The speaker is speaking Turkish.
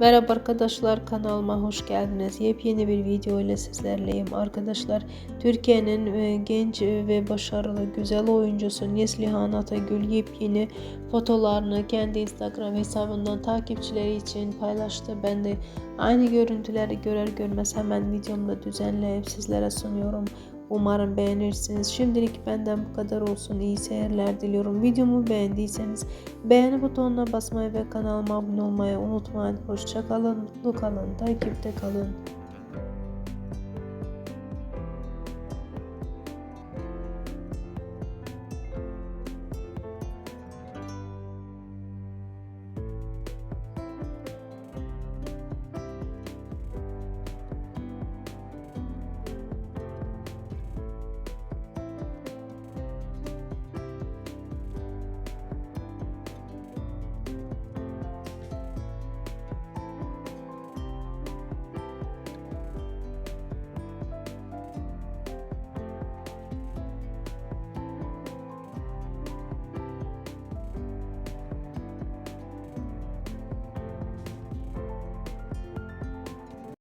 Merhaba arkadaşlar kanalıma hoş geldiniz. Yepyeni bir video ile sizlerleyim. Arkadaşlar Türkiye'nin e, genç ve başarılı güzel oyuncusu Neslihan Atagül yepyeni fotolarını kendi Instagram hesabından takipçileri için paylaştı. Ben de aynı görüntüleri görer görmez hemen videomda düzenleyip sizlere sunuyorum. Umarım beğenirsiniz. Şimdilik benden bu kadar olsun. İyi seyirler diliyorum. Videomu beğendiyseniz beğeni butonuna basmayı ve kanalıma abone olmayı unutmayın. Hoşçakalın, mutlu kalın, takipte kalın.